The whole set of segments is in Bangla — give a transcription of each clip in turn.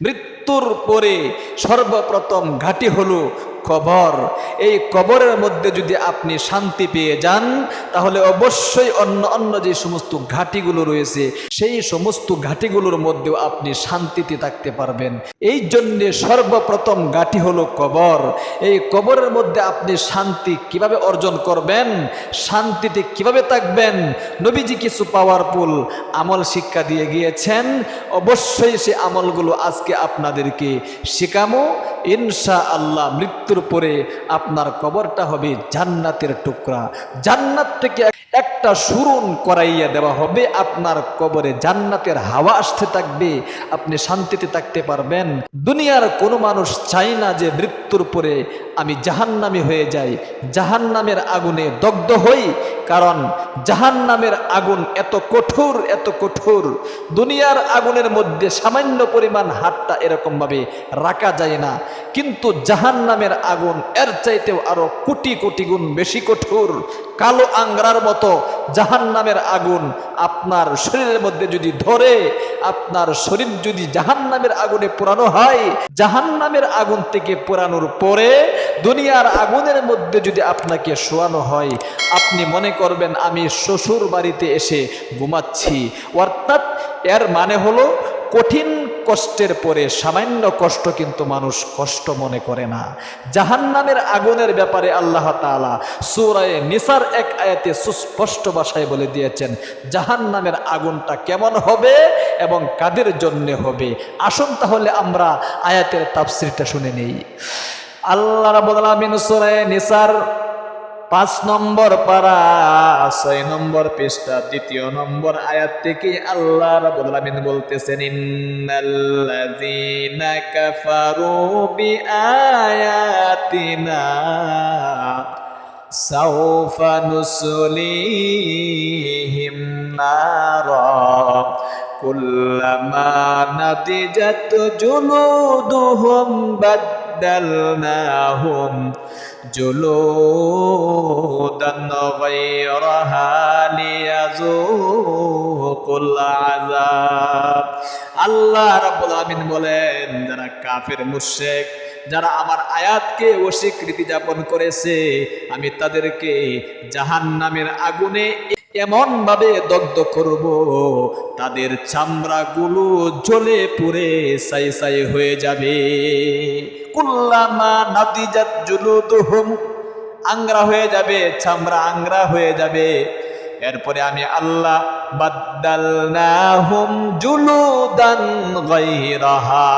মৃত্যুর পরে সর্বপ্রথম ঘাটি হলো কবর। এই কবরের মধ্যে যদি আপনি শান্তি পেয়ে যান, তাহলে অবশ্যই অন্য অন্য যে সমস্ত ঘাটিগুলো রয়েছে, সেই সমস্ত ঘাটিগুলোর মধ্যেও আপনি শান্তিতে থাকতে পারবেন। এই জন্যে সর্বপ্রথম ঘাটি হলো কবর। এই কবরের মধ্যে আপনি শান্তি কীভাবে অর্জন করবেন, শান্তিতে কীভাবে থাকবেন, নবীজি কিছু পাওয়ারফুল আমল শিক্ষা দিয়ে গিয়েছেন। অবশ্যই সে আমলগুলো আজকে আপনাদেরকে শেখামো। ইনশা আল্লাহ মৃত্যুর পরে আপনার কবরটা হবে জান্নাতের টুকরা। জান্নাত থেকে একটা সুরুন করাইয়া দেওয়া হবে, আপনার কবরে জান্নাতের হাওয়া আসতে থাকবে, আপনি শান্তিতে থাকতে পারবেন। দুনিয়ার কোনো মানুষ চাই না যে মৃত্যুর পরে আমি জাহান্নামি হয়ে যাই। জাহান্নামের আগুনে দগ্ধ হই, কারণ জাহান্নামের আগুন এত কঠোর এত কঠোর। দুনিয়ার আগুনের মধ্যে সামান্য পরিমাণ হাতটা এরকমভাবে রাখা যায় না। কিন্তু জাহান্নামের আগুন এর চাইতেও আরও কোটি কোটি গুণ বেশি কঠোর। কালো আংরার মতো জাহান্নামের আগুন আপনার শরীরের মধ্যে যদি ধরে, আপনার শরীর যদি জাহান্নামের আগুনে পোড়ানো হয়, জাহান্নামের আগুন থেকে পোড়ানোর পরে দুনিয়ার আগুনের মধ্যে যদি আপনাকে শোয়ানো হয়, আপনি মনে করবেন, আমি শ্বশুর বাড়িতে এসে ঘুমাচ্ছি। অর্থাৎ এর মানে হলো কঠিন কষ্টের পরে, সামান্য কষ্ট কিন্তু মানুষ কষ্ট মনে করে না। জাহান্নামের আগুনের ব্যাপারে আল্লাহ তাআলা সূরায়ে নিসার এক আয়াতে সুস্পষ্ট ভাষায় বলে দিয়েছেন, জাহান্নামের আগুনটা কেমন হবে এবং কাদের জন্য হবে? আসুন তাহলে আমরা আয়াতের তাফসিরটা শুনে নেই। আল্লাহ রাব্বুল আলামিন সূরায়ে নিসার পাঁচ নম্বর পারা, ছয় নম্বর পৃষ্ঠা, দ্বিতীয় নম্বর আয়াত থেকে আল্লাহ রাব্বুল আলামিন বলতেছেন, ইন্নাল্লাযীনা কাফারু বিআয়াতিনা সাউফা নুসলিহিম নারা, কুল্লামা নাদিজাত জুলুদুহুম বাদদালনাহুম জুলুদান গায়রাহা লিয়াযুকুল আযাব আল্লাহ রাব্বুল আলামিন বলেন, যারা কাফের মুশরিক, যারা আমার আয়াতকে অস্বীকৃতি যাপন করেছে, আমি তাদেরকে জাহান্নামের আগুনে এমন ভাবে দগ্ধ করব, তাদের চামড়াগুলো জ্বলে পুড়ে সাই সাই হয়ে যাবে। কুল্লামা নাদিজাত জুলুদুহুম। আংরা হয়ে যাবে, চামড়া আংরা হয়ে যাবে। এরপরে আমি আল্লাহ, বাদ্দালনাহুম জুলুদান গায়রাহা।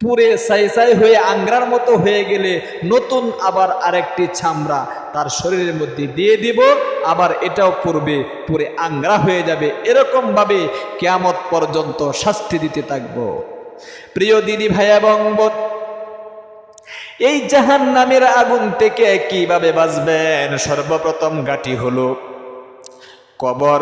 পুরে সাই সাই হয়ে আংরার মতো হয়ে গেলে নতুন আবার আরেকটি ছামড়া তার শরীরের মধ্যে দিয়ে দিব, আবার এটাও পূর্বে পুরে আংরা হয়ে যাবে। এরকম ভাবে কেয়ামত পর্যন্ত শাস্তি দিতে থাকব। প্রিয় দিদি ভাই এবং বোন এই জাহান নামের আগুন থেকে কীভাবে বাঁচবেন? সর্বপ্রথম গাটি হলো কবর।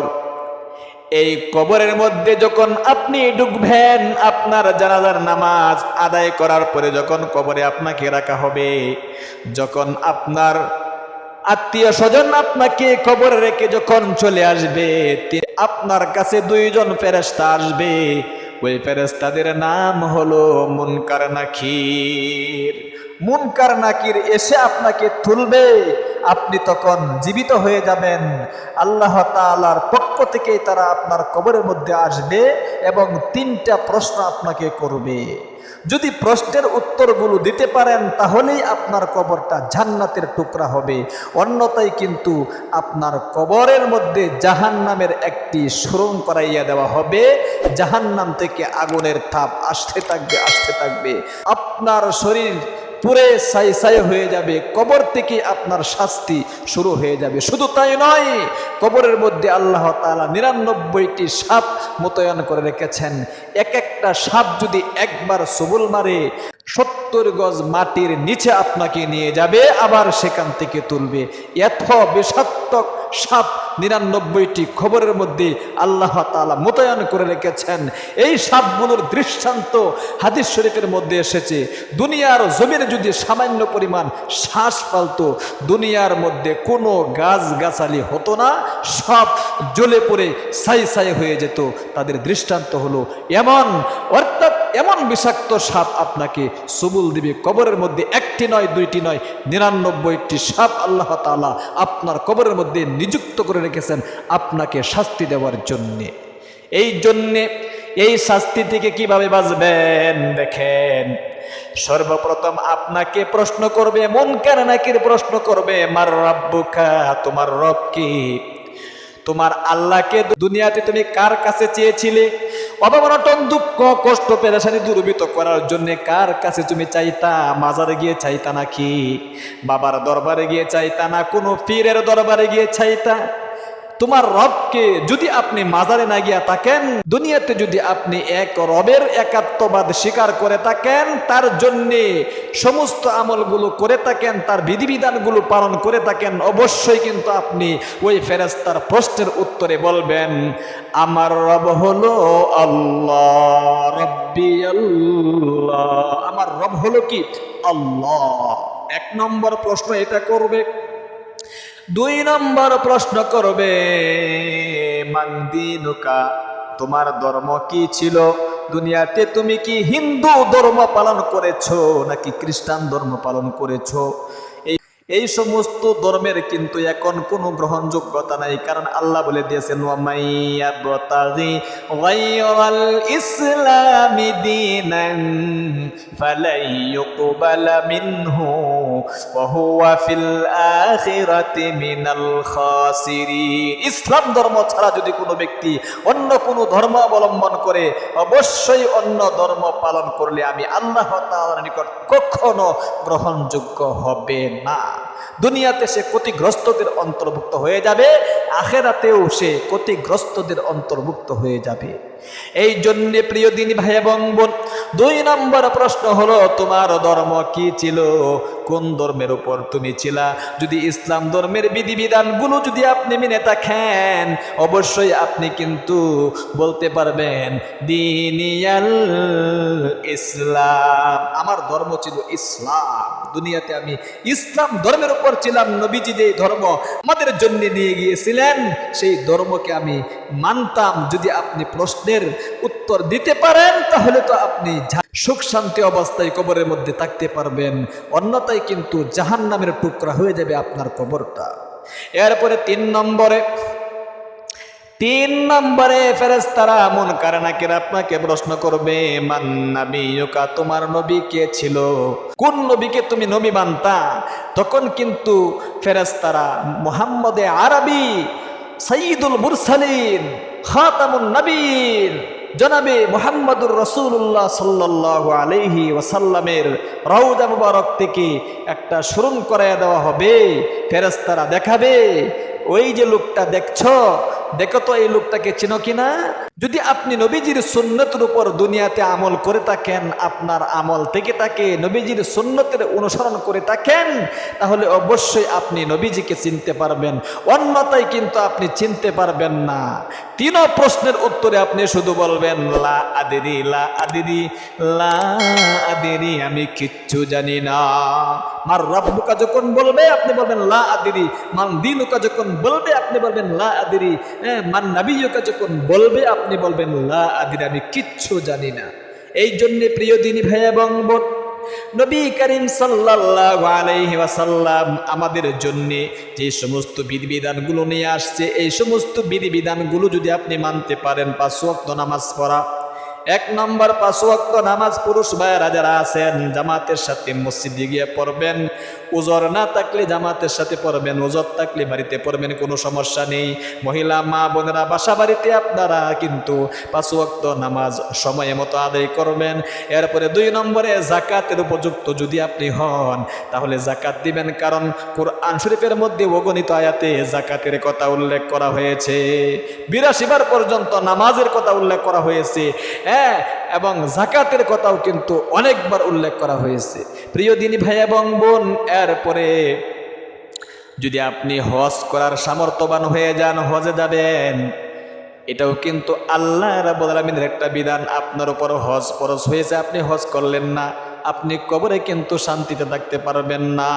এই কবরের মধ্যে যখন আপনি ঢুকবেন, আপনার জানাজার নামাজ আদায় করার পরে যখন কবরে আপনাকে রাখা হবে, যখন আপনার আত্মীয় স্বজন আপনাকে কবরে রেখে যখন চলে আসবে আপনার কাছে দুইজন ফেরেস্তা আসবে। ওই ফেরেস্তাদের নাম হলো মুনকার নাকির। মুনকার নাকির এসে আপনাকে তুলবে। আপনি তখন জীবিত হয়ে যাবেন। আল্লাহ তাআলার পক্ষ থেকে তারা আপনার কবরের মধ্যে আসবে এবং তিনটা প্রশ্ন আপনাকে করবে। যদি প্রশ্নের উত্তরগুলো দিতে পারেন, তাহলেই আপনার কবরটা জান্নাতের টুকরা হবে। অন্যথায় কিন্তু আপনার কবরের মধ্যে জাহান্নামের একটি সুরং করাইয়া দেওয়া হবে। জাহান্নাম থেকে আগুনের তাপ আসতে থাকবে আসতে থাকবে। আপনার শরীর পুরে সাই সাই হয়ে যাবে, কবর থেকে আপনার শাস্তি শুরু হয়ে যাবে। শুধু তাই নয়, কবরের মধ্যে আল্লাহ তালা নিরানব্বইটি সাপ মোতায়েন করে রেখেছেন। এক একটা সাপ যদি একবার সবুল মারে সত্তর গজ মাটির নিচে আপনাকে নিয়ে যাবে, আবার সেখান থেকে তুলবে। এত বিষাত্মক সাপ নিরানব্বইটি খবরের মধ্যে আল্লাহ তাআলা মোতায়েন করে রেখেছেন। এই সাপগুলোর দৃষ্টান্ত হাদিস শরীফের মধ্যে এসেছে, দুনিয়ার জমিনে যদি সামান্য পরিমাণ শ্বাস ফালতো, দুনিয়ার মধ্যে কোনো গাছ গাছালি হতো না, সব জ্বলে পড়ে সাই সাই হয়ে যেত। তাদের দৃষ্টান্ত হলো এমন, অর্থাৎ এমন বিষাক্ত সাপ আপনাকে সবুল দিবে। কবরের মধ্যে একটি নয়, দুইটি নয়, নিরানব্বইটি সাপ আল্লাহ তাআলা আপনার কবরের মধ্যে নিযুক্ত করে রেখেছেন আপনাকে শাস্তি দেওয়ার জন্যে। এই জন্যে এই শাস্তি থেকে কীভাবে বাঁচবেন দেখেন। সর্বপ্রথম আপনাকে প্রশ্ন করবে, মন কেন নাকির প্রশ্ন করবে, মার রাব্বুকা, তোমার রব কি? তোমার আল্লাহকে দুনিয়াতে তুমি কার কাছে চেয়েছিলে? অভাবনটন, দুঃখ, কষ্ট, পেরেশানি দুর্বৃত করার জন্য কার কাছে তুমি চাইতা? মাজারে গিয়ে চাইতা নাকি? বাবার দরবারে গিয়ে চাইতা না? কোনো পীরের দরবারে গিয়ে চাইতা? তোমার রবকে যদি আপনি মাজারে না গিয়া থাকেন, দুনিয়াতে যদি আপনি এক রবের একাত্মবাদ স্বীকার করে থাকেন, তার জন্যে সমস্ত আমলগুলো করে থাকেন, তার বিধিবিধানগুলো পালন করে থাকেন, অবশ্যই কিন্তু আপনি ওই ফেরেস্তার প্রশ্নের উত্তরে বলবেন, আমার রব হলো আল্লাহ, রব্বি আল্লাহ। আমার রব হলো কি? আল্লাহ। এক নম্বর প্রশ্ন এটা করবে। দুই নম্বর প্রশ্ন করবে মান্দিনুকা তোমার ধর্ম কি ছিল? দুনিয়াতে তুমি কি হিন্দু ধর্ম পালন করেছ নাকি খ্রিস্টান ধর্ম পালন করেছ? এই সমস্ত ধর্মের কিন্তু এখন কোনো গ্রহণযোগ্যতা নাই। কারণ আল্লাহ বলে দিয়েছেন ফালাই ইসলাম ধর্ম ছাড়া যদি কোনো ব্যক্তি অন্য কোনো ধর্ম অবলম্বন করে, অবশ্যই অন্য ধর্ম পালন করলে আমি আল্লাহ নিকট কখনো গ্রহণযোগ্য হবে না। দুনিয়াতে সে ক্ষতিগ্রস্তদের অন্তর্ভুক্ত হয়ে যাবে, আখেরাতেও সে ক্ষতিগ্রস্তদের অন্তর্ভুক্ত হয়ে যাবে। এই জন্যে প্রিয় দিন ভাই বোন, দুই নম্বর প্রশ্ন হলো, তোমার ধর্ম কি ছিল? কোন ধর্মের উপর তুমি ছিলা? যদি ইসলাম ধর্মের বিধিবিধানগুলো যদি আপনি মেনে থাকেন, অবশ্যই আপনি কিন্তু বলতে পারবেন, দিনিয়াল ইসলাম। আমার ধর্ম ছিল ইসলাম। দুনিয়াতে আমি ইসলাম ধর্মের উপর ছিলাম, নবীজি যে ধর্ম আমাদের জন্য নিয়ে গিয়েছিলেন, সেই ধর্মকে আমি মানতাম। যদি আপনি প্রশ্নের উত্তর দিতে পারেন, তাহলে তো আপনি সুখ শান্তি অবস্থায় কবরের মধ্যে থাকতে পারবেন। অন্যথায় কিন্তু জাহান নামের টুকরা হয়ে যাবে আপনার কবরটা। এরপরে তিন নম্বরে তিন নম্বরে ফেরেস্তারা মন কারণাকের আপনাকে প্রশ্ন করবে, মান নাবিয়ুকা তোমার নবী কে ছিল? কোন নবীকে তুমি নবী মানতা? তখন কিন্তু ফেরেস্তারা মোহাম্মদে আরবি সঈদুল মুরসালিন, খাতামুন নবীন জনাবে মোহাম্মদুর রসুল্লাহ সাল্লাহ আলহি ওসাল্লামের রৌজা মুবারক থেকে একটা স্মরণ করাইয়া দেওয়া হবে। ফেরেস্তারা দেখাবে, ওই যে লোকটা দেখছ দেখো তো এই লোকটাকে চিনো কিনা যদি আপনি নবীজির সুন্নতের উপর দুনিয়াতে আমল করে থাকেন, আপনার আমল থেকে তাকে নবীজির সুন্নতের অনুসরণ করে থাকেন, তাহলে অবশ্যই আপনি নবীজিকে চিনতে পারবেন। অন্যতায় কিন্তু আপনি চিনতে পারবেন না। তিন প্রশ্নের উত্তরে আপনি শুধু বলবেন, লা আদেরি লা আদেরি লা আদেরি, আমি কিচ্ছু জানি না। মার রব্বুকা যখন বলবে, আপনি বলবেন, লা আদেরি। মান দিনুকা যখন বলবে, আপনি বলবেন, লা আদেরি। হ্যাঁ, মান নাবিয়ুকা যখন বলবে আপনি বলবেন লা আদির আমি কিচ্ছু জানি না। এই জন্যে প্রিয় দিনী ভাই এবং বোন নবী করিম সাল্লাল্লাহু আলাইহি ওয়াসাল্লাম আমাদের জন্য যে সমস্ত বিধিবিধানগুলো নিয়ে আসছে এই সমস্ত বিধিবিধানগুলো যদি আপনি মানতে পারেন পাঁচ ওয়াক্ত নামাজ পড়া এক নম্বর পাঁচ নামাজ পুরুষ ভাইয়েরা যারা আছেন, জামাতের সাথে মসজিদে গিয়ে পড়বেন। ওজর না থাকলে জামাতের সাথে পড়বেন ওজর থাকলে বাড়িতে পড়বেন, কোনো সমস্যা নেই। মহিলা, মা, বোনেরা বাসা বাড়িতে আপনারা কিন্তু পাঁচ নামাজ সময় মতো আদায় করবেন। এরপরে দুই নম্বরে জাকাতের উপযুক্ত যদি আপনি হন, তাহলে জাকাত দিবেন কারণ কোরআন শরীফের মধ্যে অগণিত আয়াতে জাকাতের কথা উল্লেখ করা হয়েছে। বিরাশি বার পর্যন্ত নামাজের কথা উল্লেখ করা হয়েছে। হ্যাঁ এবং জাকাতের কথাও কিন্তু অনেকবার উল্লেখ করা হয়েছে। প্রিয় দিনী ভাই এবং বোন, এরপরে যদি আপনি হজ করার সামর্থ্যবান হয়ে যান, হজে যাবেন, এটাও কিন্তু আল্লাহ রাব্বুল আলামিনের একটা বিধান, আপনার উপর হজ ফরজ হয়েছে, আপনি হজ করলেন না, আপনি কবরে কিন্তু শান্তিতে থাকতে পারবেন না।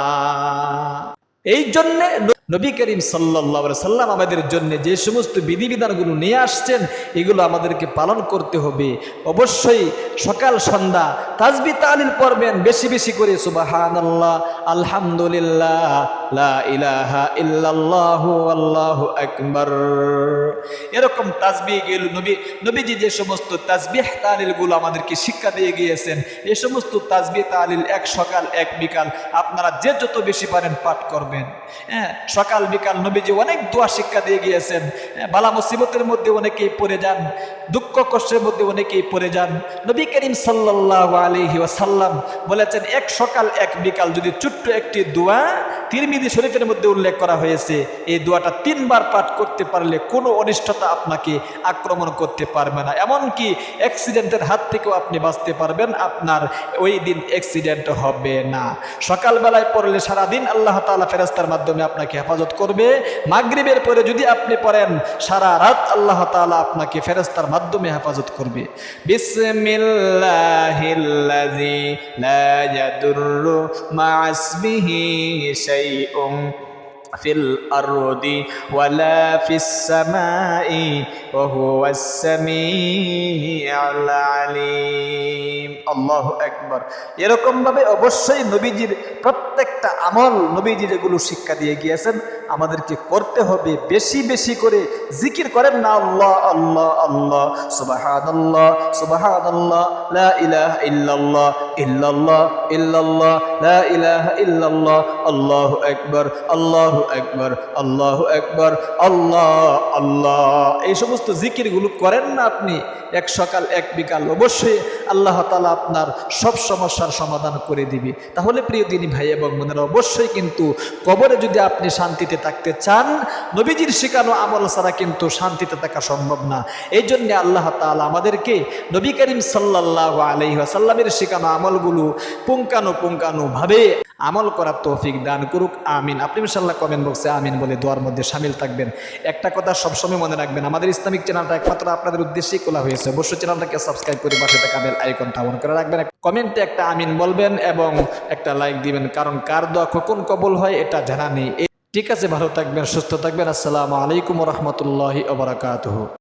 এই জন্যে নবী করিম সাল্লাহ সাল্লাম আমাদের জন্য যে সমস্ত বিধিবিধানগুলো নিয়ে আসছেন, এগুলো আমাদেরকে পালন করতে হবে। অবশ্যই সকাল, সন্ধ্যা তাজবি তালিল পড়বেন বেশি বেশি করে। সুবাহান আল্লাহ আলহামদুলিল্লাহ ইলাহা ইল্লাল্লাহু, আল্লাহু এরকম তাজবি গেল, নবী, নবীজি যে সমস্ত তাজবিহ তালিলগুলো আমাদেরকে শিক্ষা দিয়ে গিয়েছেন এই সমস্ত তাজবি তালিল এক সকাল, এক বিকাল, আপনারা যে যত বেশি পারেন পাঠ করবেন। হ্যাঁ সকাল, বিকাল নবীজি অনেক দোয়া শিক্ষা দিয়ে গিয়েছেন। বালা মুসিবতের মধ্যে অনেকেই পড়ে যান, দুঃখ কষ্টের মধ্যে অনেকেই পড়ে যান। নবী করিম সাল্লাহ আলহি বলেছেন, এক সকাল, এক বিকাল যদি ছোট্ট একটি দোয়া তিরমিদি শরীফের মধ্যে উল্লেখ করা হয়েছে, এই দোয়াটা তিনবার পাঠ করতে পারলে কোনো অনিষ্টতা আপনাকে আক্রমণ করতে পারবে না। এমনকি অ্যাক্সিডেন্টের হাত থেকেও আপনি বাঁচতে পারবেন, আপনার ওই দিন অ্যাক্সিডেন্ট হবে না। সকালবেলায় পড়লে সারাদিন আল্লাহ তালা ফেরাস্তার মাধ্যমে আপনাকে হেফাজত করবে। মাগরিবের পরে যদি আপনি পড়েন, সারা রাত আল্লাহ তালা আপনাকে ফেরস্তার মাধ্যমে হেফাজত করবে। বিসমিল্লাহিল্লাযী লা ইয়াদুররু মা'আসমিহি শাইউন في الأرض ولا في السماء وهو السميع العليم الله أكبر এরকম ভাবে অবশ্যই নবীজির প্রত্যেকটা আমল নবীজি যেগুলো শিক্ষা দিয়ে গিয়েছেন আমাদেরকে করতে হবে বেশি বেশি করে জিকির করেন না আল্লাহ আল্লাহ আল্লাহ সুবহানাল্লাহ সুবহানাল্লাহ লা ইলাহা ইল্লাল্লাহ ইল্লাল্লাহ ইল্লাল্লাহ লা ইলাহা ইল্লাল্লাহ আল্লাহু আকবার আল্লাহু আকবার, আল্লাহু আকবার, আল্লাহ আল্লাহ। এই সমস্ত জিকিরগুলো করেন না আপনি। এক সকাল, এক বিকাল, অবশ্যই আল্লাহ তালা আপনার সব সমস্যার সমাধান করে দিবে। তাহলে প্রিয় দিনী ভাই এবং বোনেরা, অবশ্যই কিন্তু কবরে যদি আপনি শান্তিতে থাকতে চান, নবীজির শেখানো আমল ছাড়া কিন্তু শান্তিতে থাকা সম্ভব না। এই জন্যে আল্লাহ তালা আমাদেরকে নবী করিম সাল্লাহ আলহিহাসাল্লামের শেখানো আমলগুলো পুঙ্কানো পুঙ্কানো ভাবে আমল করার তৌফিক দান করুক, আমিন। আপনি ইনশাল্লাহ কমেন্ট বক্সে আমিন বলে দোয়ার মধ্যে সামিল থাকবেন। একটা কথা সবসময় মনে রাখবেন, আমাদের ইসলামিক চ্যানেলটা একমাত্র আপনাদের উদ্দেশ্যেই খোলা হয়েছে। অবশ্যই চ্যানেলটাকে সাবস্ক্রাইব করে পাশে থাকা বেল আইকনটা অন করে রাখবেন। কমেন্টে একটা আমিন বলবেন এবং একটা লাইক দিবেন, কারণ কার দোয়া কখন কবল হয় এটা জানা নেই। ঠিক আছে, ভালো থাকবেন, সুস্থ থাকবেন। আসসালামু আলাইকুম রহমতুল্লাহি ওবরাকাতহ